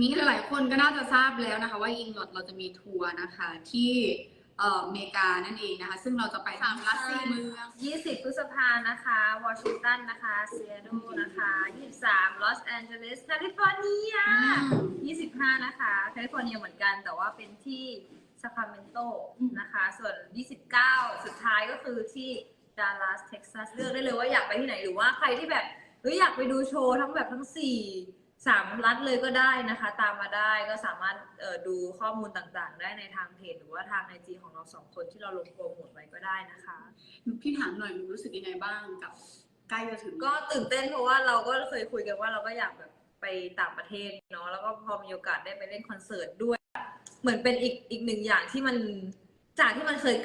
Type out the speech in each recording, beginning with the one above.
ทีนี้หลาย ๆ คนก็น่าจะทราบแล้วนะคะ ว่าอิงลอดเราจะมีทัวร์นะคะ ที่เอ่ออเมริกานั่นเองนะคะ ซึ่งเราจะไปทั้งรัสสี่เมือง 20 พฤษภานะคะ วอชิงตันนะคะเซียโตนะคะ 23 ลอสแอนเจลิส แคลิฟอร์เนีย อืม 25 นะคะ แคลิฟอร์เนียเหมือนกัน แต่ว่าเป็นที่ซาคราเมนโตอืมนะคะ ส่วน 29 สุดท้ายก็คือที่ดัลลัสเท็กซัส เลือกได้เลยว่าอยากไปที่ไหน หรือว่าใครที่แบบ เฮ้ยอยากไปดูโชว์ทั้งแบบทั้ง 4 สามรัฐเลยก็ได้นะคะ ตามมาได้ก็สามารถเอ่อดูข้อมูลต่างๆ ได้ในทางเพจหรือว่าทางไอจีของเราสองคนที่เราลงโปรโมทไว้ก็ได้นะคะพี่ถามหน่อยหนูรู้สึกยังไงบ้างกับใกล้จะถึงก็ตื่นเต้นเพราะว่าเราก็เคยคุยกันว่าเราก็อยากแบบไปต่างประเทศเนาะแล้วก็พอมีโอกาสได้ไปเล่นคอนเสิร์ตด้วย เหมือนเป็นอีกอีกหนึ่งอย่างที่มันจากที่มันเคย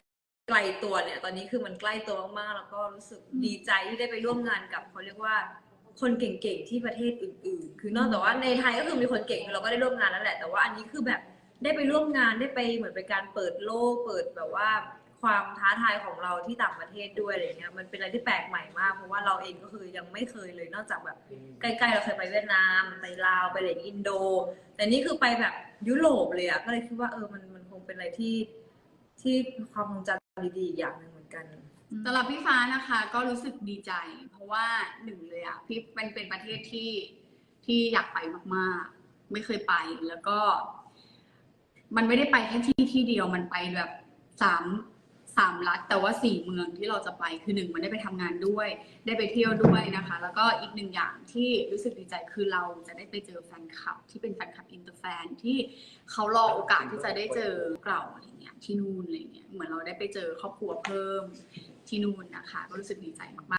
ไกลตัวเนี่ย ตอนนี้คือมันใกล้ตัวมากๆแล้วก็รู้สึกดีใจที่ได้ไปร่วมงานกับเขาเรียกว่า คนเก่งๆที่ประเทศอื่น ๆ คือนอกจากว่าในไทยก็คือมีคนเก่งเราก็ได้ร่วมงานแล้วแหละ แต่ว่าอันนี้คือแบบได้ไปร่วมงานได้ไปเหมือนเป็นการเปิดโลก เปิดแบบว่าความท้าทายของเราที่ต่างประเทศด้วยอะไรเงี้ยมันเป็นอะไรที่แปลกใหม่มาก เพราะว่าเราเองก็คือยังไม่เคยเลยนอกจากแบบใกล้ๆเราเคยไปเวียดนามไปลาวไปอะไรอย่างอินโด แต่นี่คือไปแบบยุโรปเลยอะก็เลยคิดว่าเออมันมันคงเป็นอะไรที่ที่ความทรงจำดีๆอย่างหนึ่งเหมือนกัน สำหรับพี่ฟ้านะคะ ก็รู้สึกดีใจ เพราะว่าหนึ่งเลยอะพี่มันเป็นประเทศที่ที่อยากไปมากๆ ไม่เคยไปแล้วก็ มันไม่ได้ไปแค่ที่ที่เดียวมันไปแบบสามสามรัฐแต่ว่าสี่เมืองที่เราจะไปคือหนึ่งมันได้ไปทำงานด้วย ได้ไปเที่ยวด้วยนะคะ แล้วก็อีกหนึ่งอย่างที่รู้สึกดีใจคือเราจะได้ไปเจอแฟนคลับ ที่เป็นแฟนคลับอินเตอร์แฟนที่เขารอโอกาสที่จะได้เจอเราอะไรเงี้ยที่นู่นอะไรเงี้ยเหมือนเราได้ไปเจอครอบครัวเพิ่ม ที่นู่นนะคะ ก็รู้สึกดีใจมากๆ